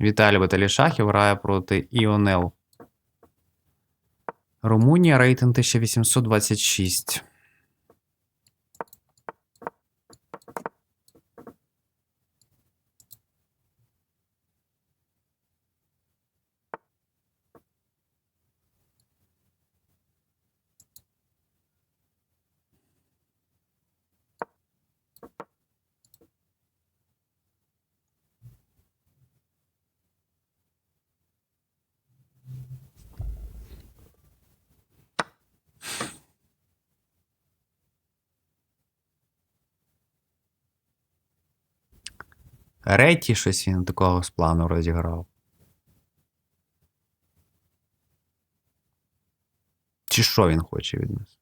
Віталій Баталішахів грає проти Іонел. Румунія рейтинг 1826. Реті щось він такого з плану розіграв. Чи що він хоче від нас?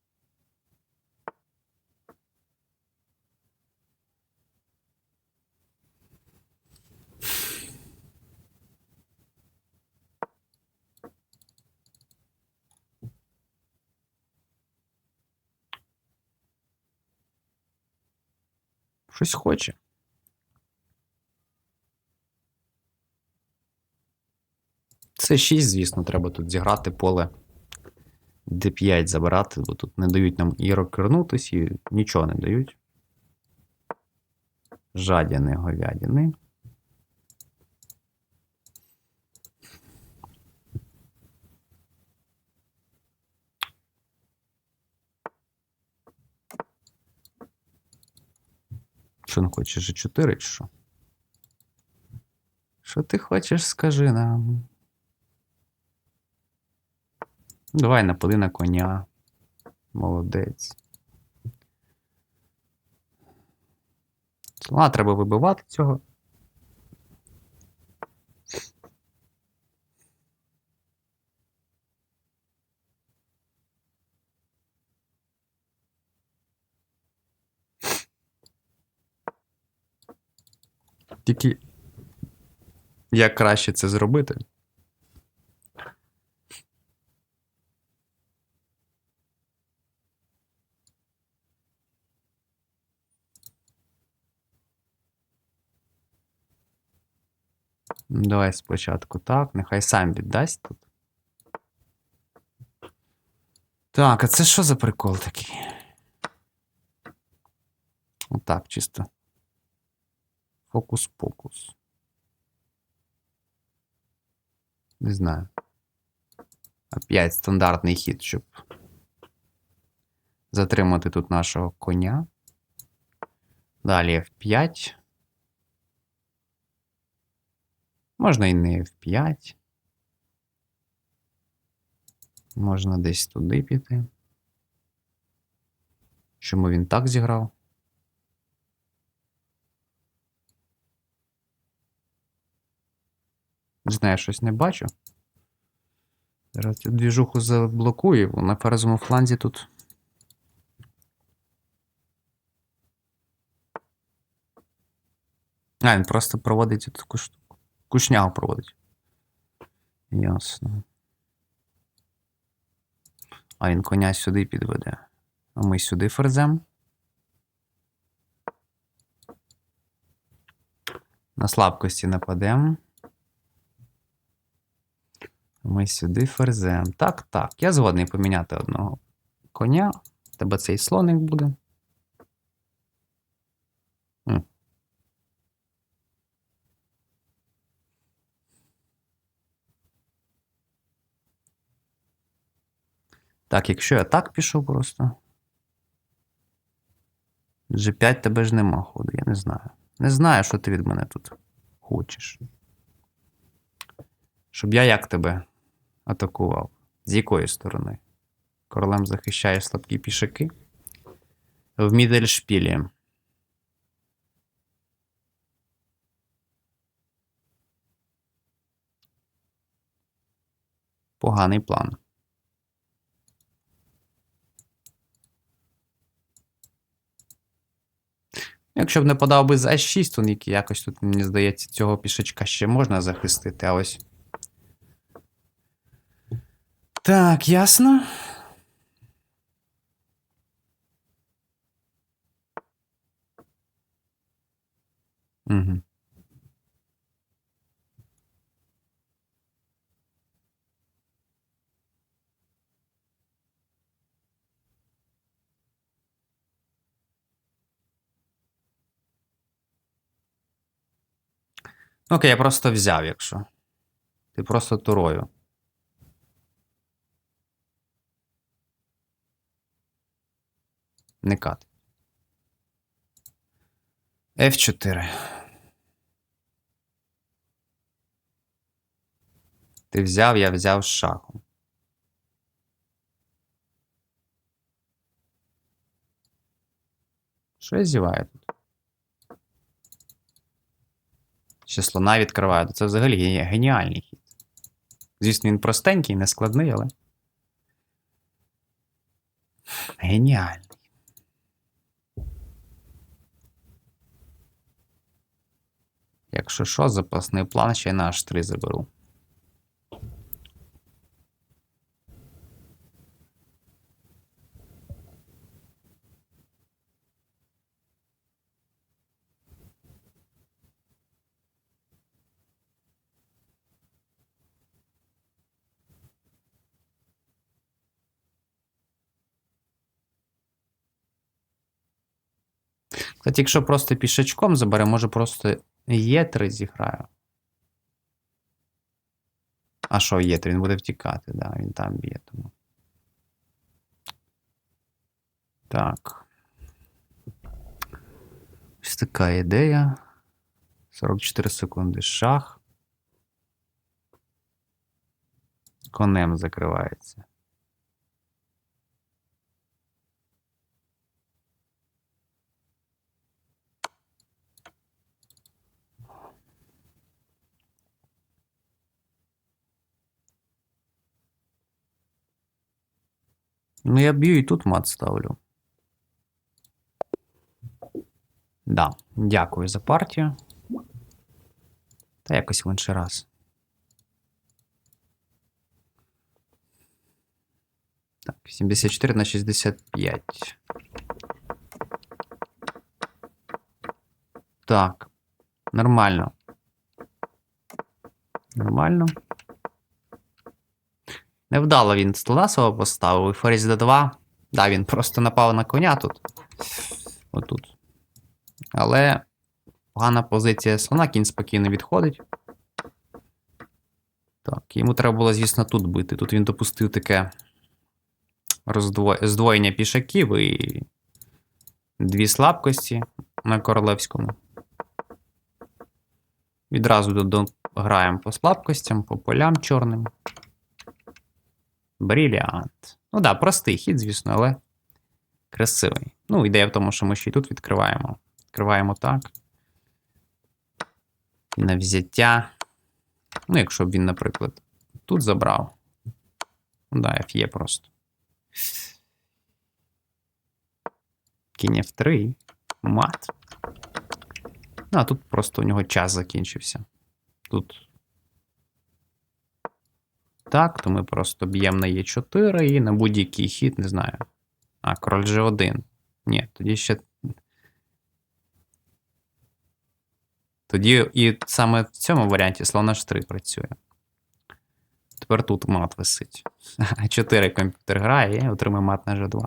Щось хоче. Це 6, звісно, треба тут зіграти поле D5 забирати, бо тут не дають нам і рокернутись, і нічого не дають. Жадяни, говядини. Що він хоче? G4 чи що? Що ти хочеш, скажи нам? Давай напади на коня. Молодець. Слона треба вибивати цього. Тільки як краще це зробити? Давай спочатку так, нехай сам віддасть тут. Так, а це що за прикол такий? Отак, чисто. Фокус-покус. Не знаю. Опять стандартний хід, щоб затримати тут нашого коня. Далі F5. Можна і не F5. Можна десь туди піти. Чому він так зіграв? Не знаю, щось не бачу. Зараз цю двіжуху заблокую, на ферзовому фланзі тут. А, він просто проводить таку штуку. Кушнягу проводить. Ясно. А він коня сюди підведе. А ми сюди ферзем. На слабкості нападемо. Ми сюди ферзем. Так, так. Я згодний поміняти одного коня. Тебе цей слоник буде. Так, якщо я так пішов просто. G5 тебе ж нема ходу, я не знаю. Не знаю, що ти від мене тут хочеш. Щоб я як тебе атакував? З якої сторони? Королем захищаєш слабкі пішаки? В Мідельшпілі. Поганий план. Якщо б не подав би за 6, то ні- якось тут, мені здається, цього пішечка ще можна захистити, а ось. Так, ясно. Угу. Окей, я просто взяв, якщо. Ти просто турою. Не кат. F4. Ти взяв, я взяв з шахом. Що я зіваю тут? Ще слона відкриваю. Це взагалі ге- геніальний хід. Звісно, він простенький, не складний, але. Геніальний. Якщо що, запасний план ще й на H3 заберу. Кстати, якщо просто пішачком забере, може просто Є3 зіграю. А що Є3? Він буде втікати, да, він там б'є тому. Так. Ось така ідея. 44 секунди шах. Конем закривається. Ну, я б'ю і тут мат ставлю. Да, дякую за партію. Та якось в інший раз. Так, 74 на 65. Так. Нормально. Нормально. Невдало він слона свого поставив. І ферзь d2. Да, він просто напав на коня тут. Отут. Але погана позиція слона, кінь спокійно відходить. Так, йому треба було, звісно, тут бити. Тут він допустив таке роздво... здвоєння пішаків і дві слабкості на королевському. Відразу до- граємо по слабкостям, по полям чорним. Бріліант. Ну так, да, простий хід, звісно, але красивий. Ну, ідея в тому, що ми ще й тут відкриваємо. Відкриваємо так. І на взяття. Ну, якщо б він, наприклад, тут забрав. Ну да, F є просто. Кінь F3. Мат. Ну, а тут просто у нього час закінчився. Тут так, то ми просто б'ємо на Е4 і на будь-який хід, не знаю. А, король G1. Ні, тоді ще. Тоді і саме в цьому варіанті слон H3 працює. Тепер тут мат висить. А4 комп'ютер грає і отримує мат на G2.